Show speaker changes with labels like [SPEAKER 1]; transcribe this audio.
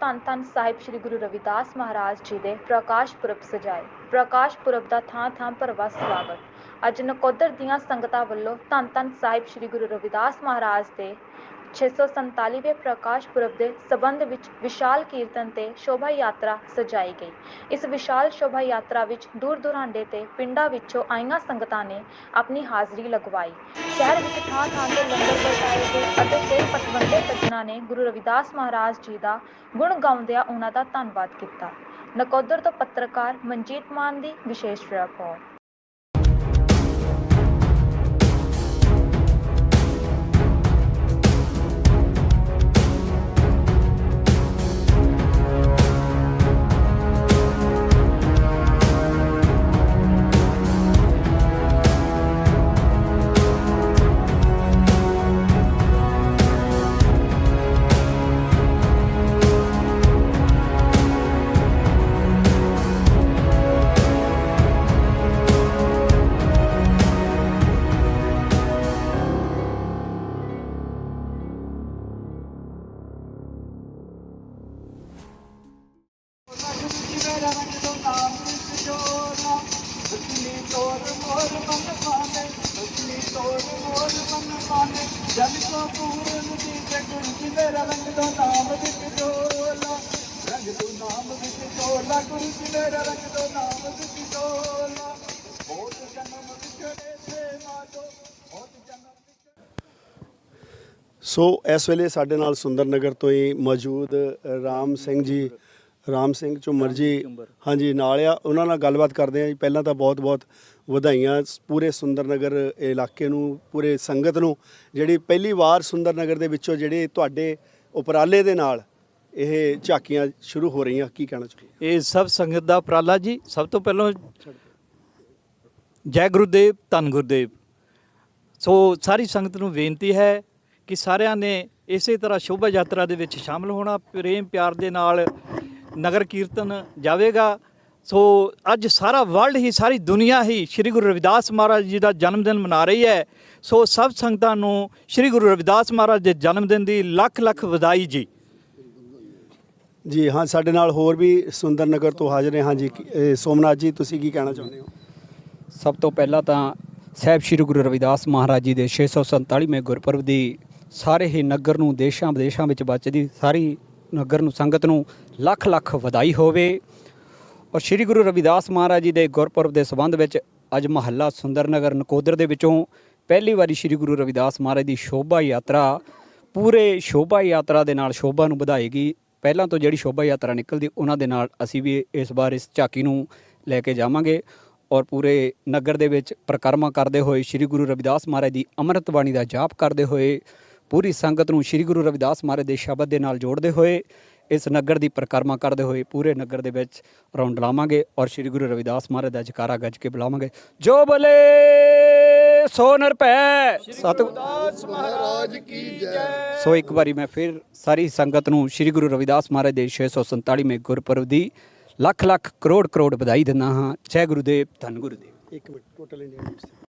[SPEAKER 1] ਧੰਨ ਧੰਨ ਸਾਹਿਬ ਸ੍ਰੀ ਗੁਰੂ ਰਵਿਦਾਸ ਮਹਾਰਾਜ ਜੀ ਦੇ ਪ੍ਰਕਾਸ਼ ਪੁਰਬ ਸਜਾਏ। ਪ੍ਰਕਾਸ਼ ਪੁਰਬ ਦਾ ਥਾਂ ਥਾਂ ਭਰਵਾ ਸਵਾਗਤ। ਅੱਜ ਨਕੋਦਰ ਦੀਆਂ ਸੰਗਤਾਂ ਵੱਲੋਂ ਧੰਨ ਧੰਨ ਸਾਹਿਬ ਸ੍ਰੀ ਗੁਰੂ ਰਵਿਦਾਸ ਮਹਾਰਾਜ ਦੇ 647ਵੇਂ ਪ੍ਰਕਾਸ਼ ਪੁਰਬ ਦੇ ਸਬੰਧ ਵਿੱਚ ਵਿਸ਼ਾਲ ਕੀਰਤਨ ਤੇ ਸ਼ੋਭਾ ਯਾਤਰਾ ਸਜਾਈ ਗਈ। ਇਸ ਵਿਸ਼ਾਲ ਸ਼ੋਭਾ ਯਾਤਰਾ ਵਿੱਚ ਦੂਰ ਦੁਰਾਂਡੇ ਤੇ ਪਿੰਡਾਂ ਵਿੱਚੋਂ ਆਈਆਂ ਸੰਗਤਾਂ ਨੇ ਆਪਣੀ ਹਾਜ਼ਰੀ ਲਗਵਾਈ। ਸ਼ਹਿਰ ਵਿੱਚ ਥਾਂ ਥਾਂ ਤੇ ਲੰਗਰ ਵਰਤਾਏ ਗਏ ਅਤੇ ਕਈ ਪਤਵੰਤੇ ਸੱਜਣਾਂ ਨੇ ਗੁਰੂ ਰਵਿਦਾਸ ਮਹਾਰਾਜ ਜੀ ਦਾ ਗੁਣ ਗਾਉਂਦਿਆਂ ਉਹਨਾਂ ਦਾ ਧੰਨਵਾਦ ਕੀਤਾ। ਨਕੋਦਰ ਤੋਂ ਪੱਤਰਕਾਰ ਮਨਜੀਤ ਮਾਨ ਦੀ ਵਿਸ਼ੇਸ਼ ਰਿਪੋਰਟ।
[SPEAKER 2] ਜਨ ਕੋ ਪੂਰਨ ਦੀ ਗੁਰੂ ਜੀ ਮੇਰਾ ਰੰਗ ਦੋ ਨਾਮ ਵਿੱਚ ਜੋਲਾ। ਰੰਗ ਦੋ ਨਾਮ ਵਿੱਚ ਜੋਲਾ, ਗੁਰੂ ਜੀ ਮੇਰਾ ਰੰਗ ਦੋ ਨਾਮ ਵਿੱਚ ਜੋਲਾ। ਬਹੁਤ ਜਨਮ ਵਿਛੜੇ ਥੇ ਮਾਜੋ ਬਹੁਤ ਜਨਮ ਵਿਛੜੇ
[SPEAKER 3] ਸੋ ਇਸ ਵੇਲੇ ਸਾਡੇ ਨਾਲ ਸੁੰਦਰ ਨਗਰ ਤੋਂ ਹੀ ਮੌਜੂਦ ਰਾਮ ਸਿੰਘ ਜੀ। ਰਾਮ ਸਿੰਘ ਝੁੰਮਰ ਜੀ ਹਾਂਜੀ ਨਾਲ ਆ ਉਹਨਾਂ ਨਾਲ ਗੱਲਬਾਤ ਕਰਦੇ ਆ ਜੀ। ਪਹਿਲਾਂ ਤਾਂ ਬਹੁਤ ਬਹੁਤ ਵਧਾਈਆਂ ਪੂਰੇ ਸੁੰਦਰ ਨਗਰ ਇਲਾਕੇ ਨੂੰ ਪੂਰੇ ਸੰਗਤ ਨੂੰ। ਜਿਹੜੀ ਪਹਿਲੀ ਵਾਰ ਸੁੰਦਰ ਨਗਰ ਦੇ ਵਿੱਚੋਂ ਜਿਹੜੇ ਤੁਹਾਡੇ ਉਪਰਾਲੇ ਦੇ ਨਾਲ ਇਹ ਝਾਕੀਆਂ ਸ਼ੁਰੂ ਹੋ ਰਹੀਆਂ ਕੀ ਕਹਿਣਾ ਚਾਹੁੰਦੇ
[SPEAKER 4] ਇਹ ਸਭ ਸੰਗਤ ਦਾ ਉਪਰਾਲਾ ਜੀ। ਸਭ ਤੋਂ ਪਹਿਲਾਂ ਜੈ ਗੁਰੂਦੇਵ ਧੰਨ ਗੁਰਦੇਵ। ਸੋ ਸਾਰੀ ਸੰਗਤ ਨੂੰ ਬੇਨਤੀ ਹੈ ਕਿ ਸਾਰਿਆਂ ਨੇ ਇਸੇ ਤਰ੍ਹਾਂ ਸ਼ੋਭਾ ਯਾਤਰਾ ਦੇ ਵਿੱਚ ਸ਼ਾਮਲ ਹੋਣਾ ਪ੍ਰੇਮ ਪਿਆਰ ਦੇ ਨਾਲ ਨਗਰ ਕੀਰਤਨ ਜਾਵੇਗਾ। ਸੋ ਅੱਜ ਸਾਰਾ ਵਰਲਡ ਹੀ ਸਾਰੀ ਦੁਨੀਆ ਹੀ ਸ੍ਰੀ ਗੁਰੂ ਰਵਿਦਾਸ ਮਹਾਰਾਜ ਜੀ ਦਾ ਜਨਮ ਦਿਨ ਮਨਾ ਰਹੀ ਹੈ। ਸੋ ਸਭ ਸੰਗਤਾਂ ਨੂੰ ਸ੍ਰੀ ਗੁਰੂ ਰਵਿਦਾਸ ਮਹਾਰਾਜ ਦੇ ਜਨਮ ਦਿਨ ਦੀ ਲੱਖ ਲੱਖ ਵਧਾਈ ਜੀ।
[SPEAKER 3] ਜੀ ਹਾਂ ਸਾਡੇ ਨਾਲ ਹੋਰ ਵੀ ਸੁੰਦਰ ਨਗਰ ਤੋਂ ਹਾਜ਼ਰ ਨੇ ਹਾਂਜੀ ਕੀ- ਇਹ ਸੋਮਨਾਥ ਜੀ ਤੁਸੀਂ ਕੀ ਕਹਿਣਾ ਚਾਹੁੰਦੇ ਹੋ?
[SPEAKER 5] ਸਭ ਤੋਂ ਪਹਿਲਾਂ ਤਾਂ ਸਾਹਿਬ ਸ੍ਰੀ ਗੁਰੂ ਰਵਿਦਾਸ ਮਹਾਰਾਜ ਜੀ ਦੇ 647ਵੇਂ ਗੁਰਪੁਰਬ ਦੀ ਸਾਰੇ ਹੀ ਨਗਰ ਨੂੰ ਦੇਸ਼ਾਂ ਵਿਦੇਸ਼ਾਂ ਵਿੱਚ ਬਚਦੀ ਸਾਰੀ ਨਗਰ ਨੂੰ ਸੰਗਤ ਨੂੰ ਲੱਖ ਲੱਖ ਵਧਾਈ ਹੋਵੇ। ਔਰ ਸ੍ਰੀ ਗੁਰੂ ਰਵਿਦਾਸ ਮਹਾਰਾਜ ਜੀ ਦੇ ਗੁਰਪੁਰਬ ਦੇ ਸੰਬੰਧ ਵਿੱਚ ਅੱਜ ਮਹੱਲਾ ਸੁੰਦਰ ਨਗਰ ਨਕੋਦਰ ਦੇ ਵਿੱਚੋਂ ਪਹਿਲੀ ਵਾਰੀ ਸ੍ਰੀ ਗੁਰੂ ਰਵਿਦਾਸ ਮਹਾਰਾਜ ਦੀ ਸ਼ੋਭਾ ਯਾਤਰਾ, ਪੂਰੇ ਸ਼ੋਭਾ ਯਾਤਰਾ ਦੇ ਨਾਲ ਸ਼ੋਭਾ ਨੂੰ ਵਧਾਏਗੀ ਪਹਿਲਾਂ ਤੋਂ ਜਿਹੜੀ ਸ਼ੋਭਾ ਯਾਤਰਾ ਨਿਕਲਦੀ, ਉਹਨਾਂ ਦੇ ਨਾਲ ਅਸੀਂ ਵੀ ਇਸ ਵਾਰ ਇਸ ਝਾਕੀ ਨੂੰ ਲੈ ਕੇ ਜਾਵਾਂਗੇ। ਔਰ ਪੂਰੇ ਨਗਰ ਦੇ ਵਿੱਚ ਪ੍ਰਕਰਮਾ ਕਰਦੇ ਹੋਏ ਸ੍ਰੀ ਗੁਰੂ ਰਵਿਦਾਸ ਮਹਾਰਾਜ ਦੀ ਅੰਮ੍ਰਿਤ ਬਾਣੀ ਦਾ ਜਾਪ ਕਰਦੇ ਹੋਏ ਪੂਰੀ ਸੰਗਤ ਨੂੰ ਸ੍ਰੀ ਗੁਰੂ ਰਵਿਦਾਸ ਮਹਾਰਾਜ ਦੇ ਸ਼ਬਦ ਦੇ ਨਾਲ ਜੋੜਦੇ ਹੋਏ ਇਸ ਨਗਰ ਦੀ ਪ੍ਰਕਰਮਾ ਕਰਦੇ ਹੋਏ ਪੂਰੇ ਨਗਰ ਦੇ ਵਿੱਚ ਰੌਂਡ ਲਾਵਾਂਗੇ ਔਰ ਸ੍ਰੀ ਗੁਰੂ ਰਵਿਦਾਸ ਮਹਾਰਾਜ ਦਾ ਜਕਾਰਾ ਗੱਜ ਕੇ ਬੁਲਾਵਾਂਗੇ। ਜੋ ਬਲੇ ਸੋ ਨਿਰਭੈ ਸਤ
[SPEAKER 2] ਮਹਾਰਾਜ ਕੀ ਜੈ।
[SPEAKER 5] ਸੋ ਇੱਕ ਵਾਰੀ ਮੈਂ ਫਿਰ ਸਾਰੀ ਸੰਗਤ ਨੂੰ ਸ੍ਰੀ ਗੁਰੂ ਰਵਿਦਾਸ ਮਹਾਰਾਜ ਦੇ 647ਵੇਂ ਗੁਰਪੁਰਬ ਦੀ ਲੱਖ ਲੱਖ ਕਰੋੜ ਕਰੋੜ ਵਧਾਈ ਦਿੰਦਾ ਹਾਂ। ਜੈ ਗੁਰੂਦੇਵ ਧੰਨ ਗੁਰੂਦੇਵ।
[SPEAKER 3] ਇੱਕ ਮਿੰਟ ਟੋਟਲ ਇੰਡੀਆ